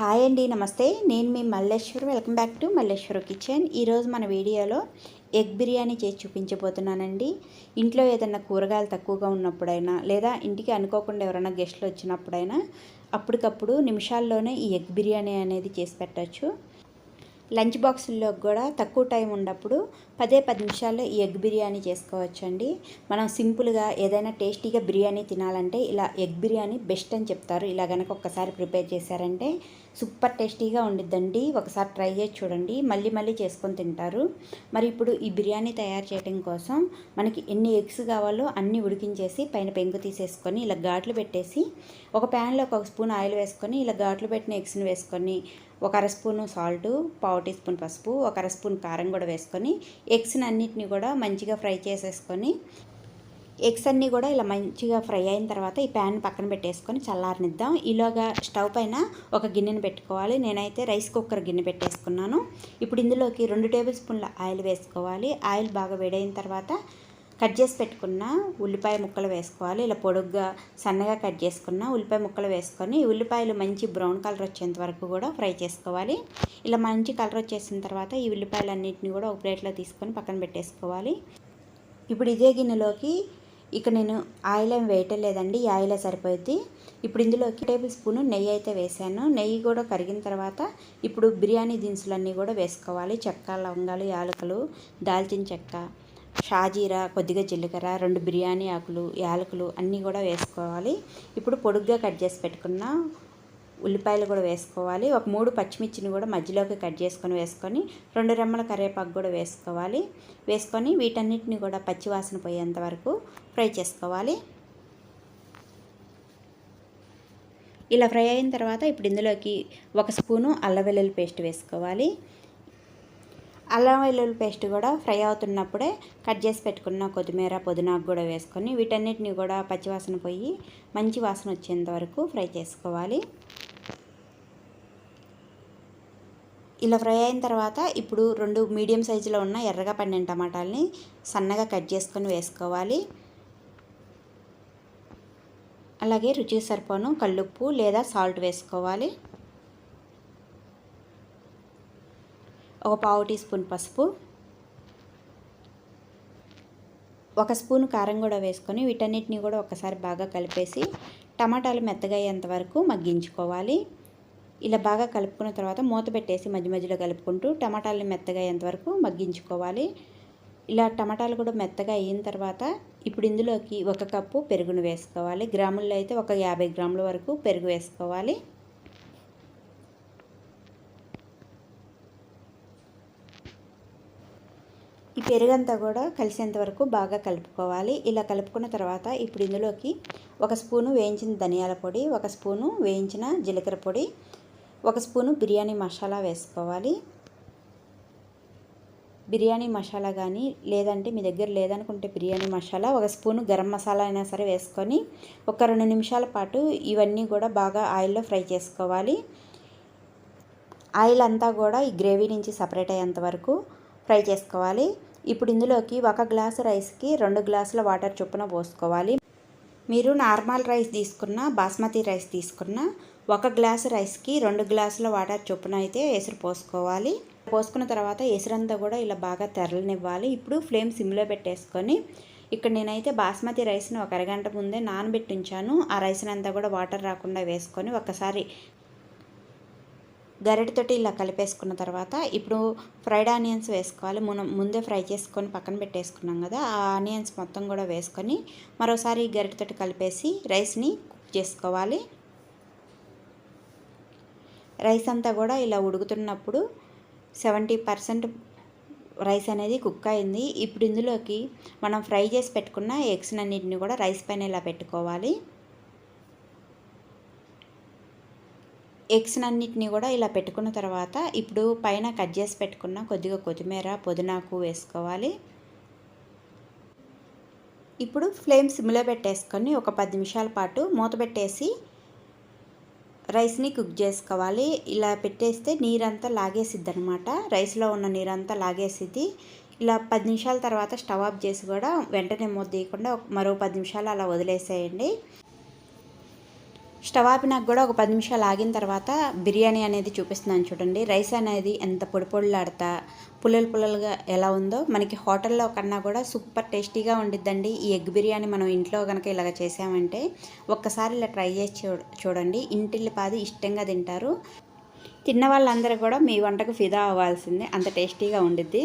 Hi అండి నమస్తే. నేను మీ Malleshwar. Welcome back to Malleshwar kitchen ఈరోజు మన వీడియోలో ఎగ్ బిర్యానీ చేసి చూపించబోతున్నానండి. ఇంట్లో ఏదైనా కూరగాయలు తక్కువగా ఉన్నప్పుడైనా లేదా ఇంటికి అనుకోకుండా ఎవరైనా గెస్ట్లు వచ్చినప్పుడైనా అప్పటికప్పుడు నిమిషాల్లోనే ఈ ఎగ్ బిర్యానీ అనేది చేసి పెట్టచ్చు. లంచ్ బాక్సుల్లో కూడా తక్కువ టైం ఉన్నప్పుడు పదే పది నిమిషాల్లో ఈ ఎగ్ బిర్యానీ చేసుకోవచ్చండి. మనం సింపుల్గా ఏదైనా టేస్టీగా బిర్యానీ తినాలంటే ఇలా ఎగ్ బిర్యానీ బెస్ట్ అని చెప్తారు. ఇలా కనుక ఒక్కసారి ప్రిపేర్ చేశారంటే సూపర్ టేస్టీగా ఉండిద్దండి. ఒకసారి ట్రై చేసి చూడండి. మళ్ళీ మళ్ళీ చేసుకొని తింటారు. మరి ఇప్పుడు ఈ బిర్యానీ తయారు చేయడం కోసం మనకి ఎన్ని ఎగ్స్ కావాలో అన్నీ ఉడికించేసి పైన పెంకు తీసేసుకొని ఇలా ఘాట్లు పెట్టేసి ఒక ప్యాన్లో ఒక స్పూన్ ఆయిల్ వేసుకొని ఇలా ఘాట్లు పెట్టిన ఎగ్స్ని వేసుకొని ఒక అర స్పూను సాల్ట్ పావు టీ స్పూన్ పసుపు ఒక అర స్పూన్ కారం కూడా వేసుకొని ఎగ్స్ని అన్నిటిని కూడా మంచిగా ఫ్రై చేసేసుకొని ఎగ్స్ అన్నీ కూడా ఇలా మంచిగా ఫ్రై అయిన తర్వాత ఈ ప్యాన్ పక్కన పెట్టేసుకొని చల్లారనిద్దాం. ఈలోగా స్టవ్ పైన ఒక గిన్నెను పెట్టుకోవాలి. నేనైతే రైస్ కుక్కర్ గిన్నె పెట్టేసుకున్నాను. ఇప్పుడు ఇందులోకి రెండు టేబుల్ స్పూన్ల ఆయిల్ వేసుకోవాలి. ఆయిల్ బాగా వేడైన తర్వాత కట్ చేసి పెట్టుకున్న ఉల్లిపాయ ముక్కలు వేసుకోవాలి. ఇలా పొడుగ్గా సన్నగా కట్ చేసుకున్న ఉల్లిపాయ ముక్కలు వేసుకొని ఉల్లిపాయలు మంచి బ్రౌన్ కలర్ వచ్చేంత వరకు కూడా ఫ్రై చేసుకోవాలి. ఇలా మంచి కలర్ వచ్చేసిన తర్వాత ఈ ఉల్లిపాయలు అన్నింటినీ కూడా ఒక ప్లేట్లో తీసుకొని పక్కన పెట్టేసుకోవాలి. ఇప్పుడు ఇదే గిన్నెలోకి ఇక నేను ఆయిల్ ఏం వేయటం లేదండి ఈ ఆయిలే సరిపోద్ది. ఇప్పుడు ఇందులోకి టేబుల్ స్పూన్ నెయ్యి అయితే వేసాను. నెయ్యి కూడా కరిగిన తర్వాత ఇప్పుడు బిర్యానీ దినుసులన్నీ కూడా వేసుకోవాలి. చెక్క లవంగాలు యాలకులు దాల్చిన చెక్క షాజీరా కొద్దిగా జీలకర్ర రెండు బిర్యానీ ఆకులు యాలకులు అన్నీ కూడా వేసుకోవాలి. ఇప్పుడు పొడుగ్గా కట్ చేసి పెట్టుకున్న ఉల్లిపాయలు కూడా వేసుకోవాలి. ఒక మూడు పచ్చిమిర్చిని కూడా మధ్యలోకి కట్ చేసుకొని వేసుకొని రెండు రెమ్మల కరివేపాకు కూడా వేసుకోవాలి. వేసుకొని వీటన్నిటిని కూడా పచ్చివాసన పోయేంత వరకు ఫ్రై చేసుకోవాలి. ఇలా ఫ్రై అయిన తర్వాత ఇప్పుడు ఇందులోకి ఒక స్పూను అల్లవెల్లుల్లి పేస్ట్ వేసుకోవాలి. అల్లం వెల్లుల్లి పేస్ట్ కూడా ఫ్రై అవుతున్నప్పుడే కట్ చేసి పెట్టుకున్న కొత్తిమీర పుదీనాకు కూడా వేసుకొని వీటన్నిటిని కూడా పచ్చివాసన పోయి మంచి వాసన వచ్చేంత వరకు ఫ్రై చేసుకోవాలి. ఇలా ఫ్రై అయిన తర్వాత ఇప్పుడు రెండు మీడియం సైజులో ఉన్న ఎర్రగా పండిన టమాటాలని సన్నగా కట్ చేసుకొని వేసుకోవాలి. అలాగే రుచికి సరిపోను కల్లుప్పు లేదా సాల్ట్ వేసుకోవాలి. ఒక పావు టీ స్పూన్ పసుపు ఒక స్పూన్ కారం కూడా వేసుకొని వీటన్నిటిని కూడా ఒకసారి బాగా కలిపేసి టమాటాలు మెత్తగా అయ్యేంత వరకు మగ్గించుకోవాలి. ఇలా బాగా కలుపుకున్న తర్వాత మూత పెట్టేసి మధ్య మధ్యలో కలుపుకుంటూ టమాటాలని మెత్తగా అయ్యేంత వరకు మగ్గించుకోవాలి. ఇలా టమాటాలు కూడా మెత్తగా అయిన తర్వాత ఇప్పుడు ఇందులోకి ఒక కప్పు పెరుగును వేసుకోవాలి. గ్రాముల్లో అయితే ఒక యాభై గ్రాముల వరకు పెరుగు వేసుకోవాలి. ఈ పెరుగంతా కూడా కలిసేంత వరకు బాగా కలుపుకోవాలి. ఇలా కలుపుకున్న తర్వాత ఇప్పుడు ఇందులోకి ఒక స్పూను వేయించిన ధనియాల పొడి ఒక స్పూను వేయించిన జీలకర్ర పొడి ఒక స్పూను బిర్యానీ మసాలా వేసుకోవాలి. బిర్యానీ మసాలా కానీ లేదంటే మీ దగ్గర లేదనుకుంటే బిర్యానీ మసాలా ఒక స్పూను గరం మసాలా అయినా సరే వేసుకొని ఒక రెండు నిమిషాల పాటు ఇవన్నీ కూడా బాగా ఆయిల్లో ఫ్రై చేసుకోవాలి. ఆయిల్ అంతా కూడా ఈ గ్రేవీ నుంచి సపరేట్ అయ్యేంత వరకు ఫ్రై చేసుకోవాలి. ఇప్పుడు ఇందులోకి ఒక గ్లాసు రైస్కి రెండు గ్లాసుల వాటర్ చొప్పున పోసుకోవాలి. మీరు నార్మల్ రైస్ తీసుకున్న బాస్మతి రైస్ తీసుకున్న ఒక గ్లాసు రైస్కి రెండు గ్లాసుల వాటర్ చొప్పున అయితే ఎసురు పోసుకోవాలి. పోసుకున్న తర్వాత ఎసురంతా కూడా ఇలా బాగా తెరలనివ్వాలి. ఇప్పుడు ఫ్లేమ్ సిమ్లో పెట్టేసుకొని ఇక్కడ నేనైతే బాస్మతి రైస్ని ఒక అరగంట ముందే నానబెట్టి ఉంచాను ఆ రైస్ని అంతా కూడా వాటర్ రాకుండా వేసుకొని ఒకసారి గరిటతోటి ఇలా కలిపేసుకున్న తర్వాత ఇప్పుడు ఫ్రైడ్ ఆనియన్స్ వేసుకోవాలి. మనం ముందే ఫ్రై చేసుకొని పక్కన పెట్టేసుకున్నాం కదా ఆ ఆనియన్స్ మొత్తం కూడా వేసుకొని మరోసారి గరిటతోటి కలిపేసి రైస్ని కుక్ చేసుకోవాలి. రైస్ అంతా కూడా ఇలా ఉడుకుతున్నప్పుడు సెవెంటీ పర్సెంట్ రైస్ అనేది కుక్ అయింది. ఇప్పుడు ఇందులోకి మనం ఫ్రై చేసి పెట్టుకున్న ఎగ్స్ అన్నింటిని కూడా రైస్ పైన ఇలా పెట్టుకోవాలి. ఎగ్స్ అన్నిటిని కూడా ఇలా పెట్టుకున్న తర్వాత ఇప్పుడు పైన కట్ చేసి పెట్టుకున్న కొద్దిగా కొత్తిమీర పుదీనాకు వేసుకోవాలి. ఇప్పుడు ఫ్లేమ్ సిమ్లో పెట్టేసుకొని ఒక పది నిమిషాల పాటు మూత పెట్టేసి రైస్ని కుక్ చేసుకోవాలి. ఇలా పెట్టేస్తే నీరంతా లాగేసిద్ది అనమాట రైస్లో ఉన్న నీరంతా లాగేసిద్ది. ఇలా పది నిమిషాల తర్వాత స్టవ్ ఆఫ్ చేసి కూడా వెంటనే మూత తీయకుండా మరో పది నిమిషాలు అలా వదిలేసేయండి. స్టవ్ ఆపినాక కూడా ఒక పది నిమిషాలు ఆగిన తర్వాత బిర్యానీ అనేది చూపిస్తున్నాను చూడండి. రైస్ అనేది ఎంత పొడి పొడిలాడుతా పుల్లలు పుల్లలుగా ఎలా ఉందో మనకి హోటల్లో కన్నా కూడా సూపర్ టేస్టీగా ఉండిద్దండి. ఈ ఎగ్ బిర్యానీ మనం ఇంట్లో కనుక ఇలాగ చేసామంటే ఒక్కసారి ఇలా ట్రై చేసి చూ చూడండి. ఇంటిల్లి పాది ఇష్టంగా తింటారు. తిన్న వాళ్ళందరూ కూడా మీ వంటకు ఫిదా అవ్వాల్సిందే. అంత టేస్టీగా ఉండిద్ది.